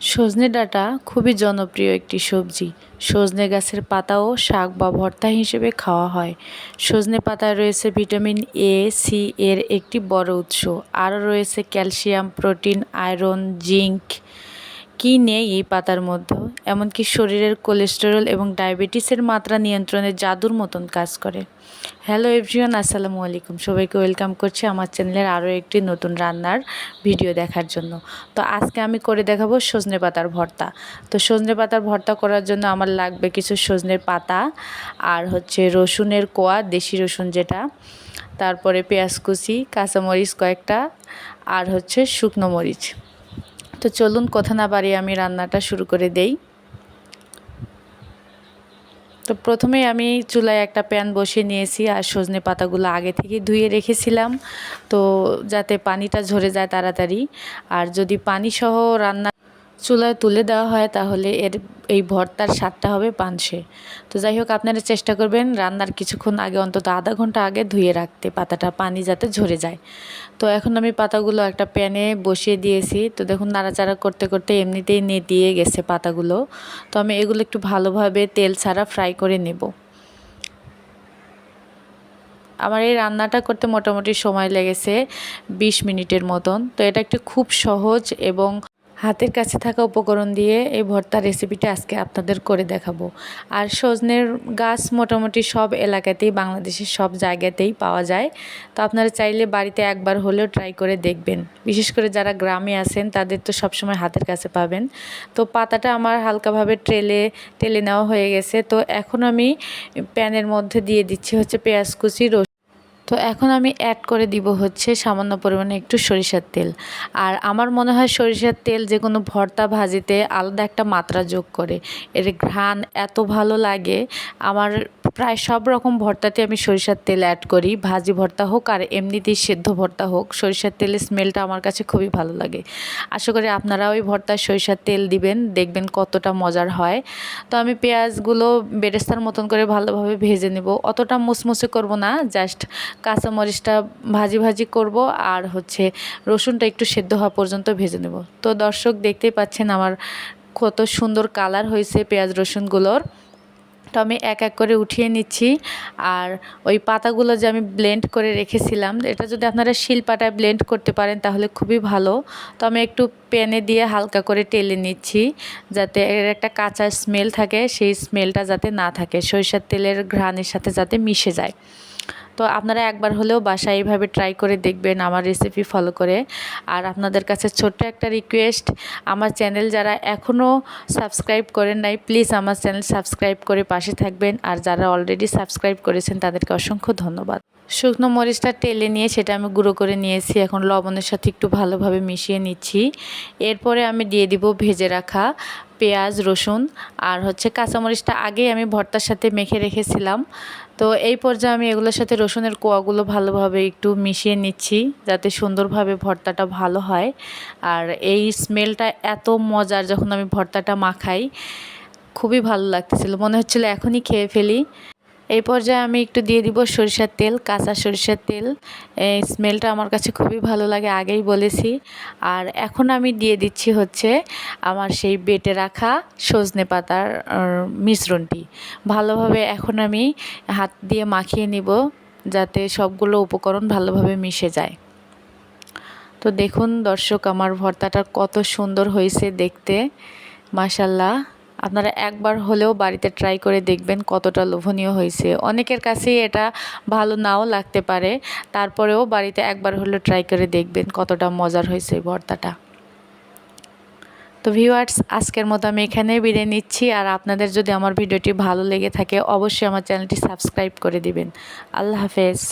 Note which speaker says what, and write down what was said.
Speaker 1: সজনে ডাঁটা খুবই জনপ্রিয় একটি সবজি। সজনে গাছের পাতাও শাক বা ভর্তা হিসেবে খাওয়া হয়। সজনে পাতায় রয়েছে ভিটামিন এ সি এর একটি বড় উৎস। আরও রয়েছে ক্যালসিয়াম, প্রোটিন, আয়রন, জিঙ্ক কি নেই এই পাতার মধ্যে? এমনকি শরীরের কোলেস্টেরল এবং ডায়াবেটিসের মাত্রা নিয়ন্ত্রণে জাদুর মতন কাজ করে। হ্যালো এভরিওয়ান আসসালামু আলাইকুম। সবাইকে ওয়েলকাম করছি আমার চ্যানেলের আরও একটি নতুন রান্নার ভিডিও দেখার জন্য। তো আজকে আমি করে দেখাবো সজনে পাতার ভর্তা। তো সজনে পাতার ভর্তা করার জন্য আমার লাগবে কিছু সজনের পাতা আর হচ্ছে রসুনের কোয়া, দেশি রসুন যেটা। তারপরে পেঁয়াজ কুচি, কাঁচামরিচ কয়েকটা আর হচ্ছে শুকনো মরিচ। তো চলুন কথা না বাড়িয়ে আমি রান্নাটা শুরু করে দেই। তো প্রথমে আমি চুলায় একটা প্যান বসিয়ে নিয়েছি আর সজনে পাতাগুলো আগে থেকে ধুয়ে রেখেছিলাম। তো যাতে পানিটা ঝরে যায় তাড়াতাড়ি। আর যদি পানি সহ রান্না চুলায় তুলে দেওয়া হয়, তাহলে এর এই ভর্তার স্বাদটা হবে পানসে। তো যাই হোক, আপনারা চেষ্টা করবেন রান্নার কিছুক্ষণ আগে, অন্তত আধা ঘণ্টা আগে ধুয়ে রাখতে, পাতাটা পানি যাতে ঝরে যায়। তো এখন আমি পাতাগুলো একটা প্যানে বসিয়ে দিয়েছি। তো দেখুন, নাড়াচাড়া করতে করতে এমনিতেই দিয়ে গেছে পাতাগুলো। তো আমি এগুলো একটু ভালোভাবে তেল ছাড়া ফ্রাই করে নেব। আমার এই রান্নাটা করতে মোটামুটি সময় লেগেছে বিশ মিনিটের মতন। তো এটা একটু খুব সহজ এবং হাতের কাছে থাকা উপকরণ দিয়ে এই ভর্তার রেসিপিটা আজকে আপনাদের করে দেখাবো। আর সজনের গাছ মোটামুটি সব এলাকাতেই, বাংলাদেশের সব জায়গাতেই পাওয়া যায়। তো আপনারা চাইলে বাড়িতে একবার হলেও ট্রাই করে দেখবেন। বিশেষ করে যারা গ্রামে আছেন, তাদের তো সবসময় হাতের কাছে পাবেন। তো পাতাটা আমার হালকাভাবে ট্রেলে টেলে নেওয়া হয়ে গেছে। তো এখন আমি প্যানের মধ্যে দিয়ে দিচ্ছি হচ্ছে পেঁয়াজ কুচি তো এখন আমি অ্যাড করে দিব হচ্ছে সামান্য পরিমাণে একটু সরিষার তেল। আর আমার মনে হয় সরিষার তেল যে কোনো ভর্তা ভাজিতে আলাদা একটা মাত্রা যোগ করে। এর ঘ্রাণ এত ভালো লাগে, আমার প্রায় সব রকম ভর্তাতে আমি সরিষার তেল অ্যাড করি। ভাজি ভর্তা হোক আর এমনিতেই সেদ্ধ ভর্তা হোক, সরিষার তেলের স্মেলটা আমার কাছে খুবই ভালো লাগে। আশা করি আপনারা ওই ভর্তায় সরিষার তেল দিবেন, দেখবেন কতটা মজার হয়। তো আমি পেঁয়াজগুলো বেরেস্তার মতন করে ভালোভাবে ভেজে নেব। অতটা মুসমুসে করব না জাস্ট কাঁচামরিচটা ভাজি ভাজি করব আর হচ্ছে রসুনটা একটু সেদ্ধ হওয়া পর্যন্ত ভেজে নেব। তো দর্শক দেখতেই পাচ্ছেন আমার কত সুন্দর কালার হয়েছে পেঁয়াজ রসুনগুলোর। তো আমি এক এক করে উঠিয়ে নিচ্ছি। আর ওই পাতাগুলো যে আমি ব্লেন্ড করে রেখেছিলাম, এটা যদি আপনারা শিলপাটায় ব্লেন্ড করতে পারেন তাহলে খুবই ভালো। তো আমি একটু প্যানে দিয়ে হালকা করে টেলে নিচ্ছি যাতে এর একটা কাঁচা স্মেল থাকে, সেই স্মেলটা যাতে না থাকে। সরিষার তেলের ঘ্রাণের সাথে যাতে মিশে যায়। তো আপনারা একবার হলেও বাসায় এইভাবে ট্রাই করে দেখবেন আমার রেসিপি ফলো করে। আর আপনাদের কাছে ছোট্ট একটা রিকোয়েস্ট আমার চ্যানেল যারা এখনও সাবস্ক্রাইব করেন নাই প্লিজ আমার চ্যানেল সাবস্ক্রাইব করে পাশে থাকবেন। আর যারা অলরেডি সাবস্ক্রাইব করেছেন, তাদেরকে অসংখ্য ধন্যবাদ। শুকনো মরিচটা তেলে নিয়ে সেটা আমি গুঁড়ো করে নিয়েছি, এখন লবণের সাথে একটু ভালোভাবে মিশিয়ে নিচ্ছি। এরপরে আমি দিয়ে দিব ভেজে রাখা পেঁয়াজ, রসুন, আর হচ্ছে কাঁচামরিচটা আগেই আমি ভর্তার সাথে মেখে রেখেছিলাম। তো এই পর্যায়ে আমি এগুলোর সাথে রসুনের কোয়াগুলো ভালোভাবে একটু মিশিয়ে নিচ্ছি, যাতে সুন্দরভাবে ভর্তাটা ভালো হয়। আর এই স্মেলটা এত মজার যখন আমি ভর্তাটা মাখাই, খুবই ভালো লাগতেছিল। মনে হচ্ছিল এখনই খেয়ে ফেলি। এই পর্যায়ে আমি একটু দিয়ে দিব সরিষার তেল, কাঁচা সরিষার তেল। স্মেলটা আমার কাছে খুবই ভালো লাগে, আগেই বলেছি। আর এখন আমি দিয়ে দিচ্ছি হচ্ছে আমার সেই বেটে রাখা সজনে পাতার মিশ্রণটি। ভালোভাবে এখন আমি হাত দিয়ে মাখিয়ে নিব যাতে সবগুলো উপকরণ ভালোভাবে মিশে যায়। তো দেখুন দর্শক, আমার ভর্তাটা কত সুন্দর হয়েছে দেখতে। মাসাল্লাহ আপনারা একবার হলেও বাড়িতে ট্রাই করে দেখবেন কতটা লোভনীয় হয়েছে। অনেকের কাছেই এটা ভালো নাও লাগতে পারে। তারপরেও বাড়িতে একবার হলেও ট্রাই করে দেখবেন কতটা মজার হয়েছে ভর্তাটা। তো ভিউয়ার্স আজকের মতো আমি এখানে বিদায় নিচ্ছি। আর আপনাদের যদি আমার ভিডিওটি ভালো লেগে থাকে, অবশ্যই আমার চ্যানেলটি সাবস্ক্রাইব করে দিবেন। আল্লাহ হাফেজ।